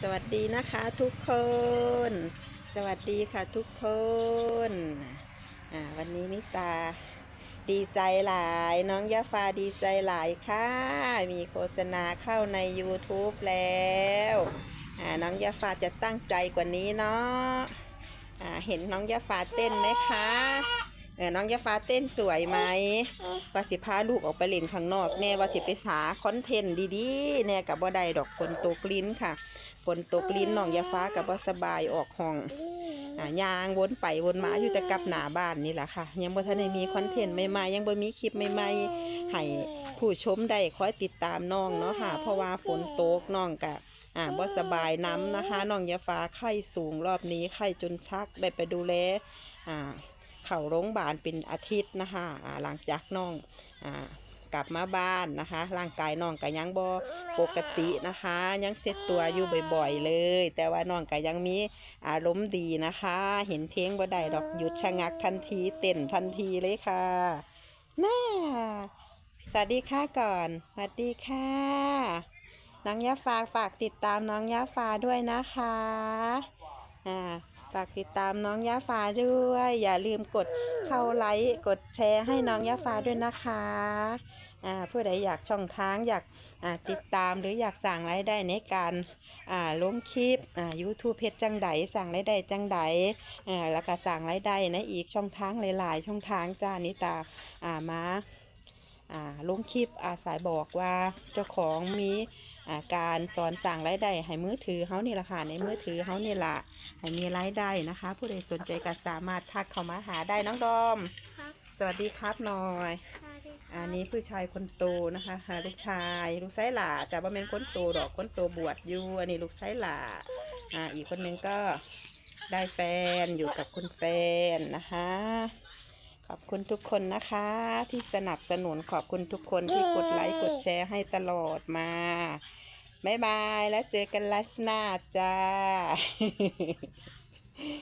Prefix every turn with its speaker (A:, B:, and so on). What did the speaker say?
A: สวัสดีนะคะทุกคน สวัสดีค่ะทุกคนอ่าวันนี้นิตาดีใจหลาย น้องยาฟ้าดีใจหลายค่ะ มีโฆษณาเข้าใน YouTube แล้วอ่าน้องยาฟ้าจะตั้งใจกว่านี้เนาะอ่าเห็นน้องยาฟ้าเต้นไหมคะ เออน้องยาฟ้าเต้นสวยไหมว่าสิพาลูกออกไปเล่นข้างนอกแน่ว่าสิไปหาคอนเทนต์ดีๆแน่กับบ่ได้ดอกฝนตกลิ้นค่ะฝนตกลิ้นน้องยาฟ้ากับบ่สบายออกห้องอยางวนไปวนมาอยู่แต่กับหน้าบ้านนี่แหละค่ะ ยังบ่ทันได้มีคอนเทนต์ใหม่ๆยังบ่มีคลิปใหม่ๆให้ผู้ชมได้คอยติดตามน้องเนาะค่ะ เพราะว่าฝนตกน้องกะอ่าบ่สบายน้ำนะคะน้องยาฟ้าไข้สูงรอบนี้ไข้จนชักได้ไปดูแลอ่า เข้าโรงพยาบาลเป็นอาทิตย์นะคะหลังจากน้องอกลับมาบ้านนะคะ ร่างกายน้องก็ยังบ่ปกตินะคะ ยังเซ็ตตัวอยู่บ่อยๆเลย แต่ว่าน้องก็ยังมีอารมณ์ดีนะคะ เห็นเพลงบ่ได้ดอกหยุดชะงักทันทีเต้นทันทีเลยค่ะน่าสวัสดีค่ะก่อนสวัสดีค่ะน้องยาฟ้าฝากติดตามน้องยาฟ้าด้วยนะคะอ่า ฝากติดตามน้องยาฟ้าด้วย อย่าลืมกดเข้าไลค์กดแชร์ให้น้องยาฟ้าด้วยนะคะอ่าผู้ใดอยากช่องทางอยากอ่าติดตามหรืออยากสั่งรายได้ในการอ่าลงคลิปอ่า YouTube เพจจังไดสั่งรายได้จังไดอ่าแล้วก็สั่งรายได้ในอีกช่องทางหลาย ๆ ช่องทางจ้านิตาอ่ามาอ่าลงคลิปอาสายบอกว่าเจ้าของมี การสอนสั่งรายได้ให้มือถือเขานี่ละค่ะในมือถือเขานี่ละให้มีรายได้นะคะ ผู้ใดสนใจก็สามารถทักเข้ามาหาได้น้องดอม
B: ครับ
A: สวัสดีครับหน่อย
B: สวัสดีครับ
A: อันนี้ผู้ชายคนโตนะคะหาลูกชายลูกไส้หล่าจะว่าเป็นคนโตดอกคนโตบวชอยู่อันนี้ลูกไส้หล่าอ่าอีกคนหนึงก็ได้แฟนอยู่กับคุณแฟนนะคะ ขอบคุณทุกคนนะคะ ที่สนับสนุนขอบคุณทุกคนที่กดไลค์กดแชร์ให้ตลอดมาบ๊ายบายแล้วเจอกันไลฟ์หน้าจ้า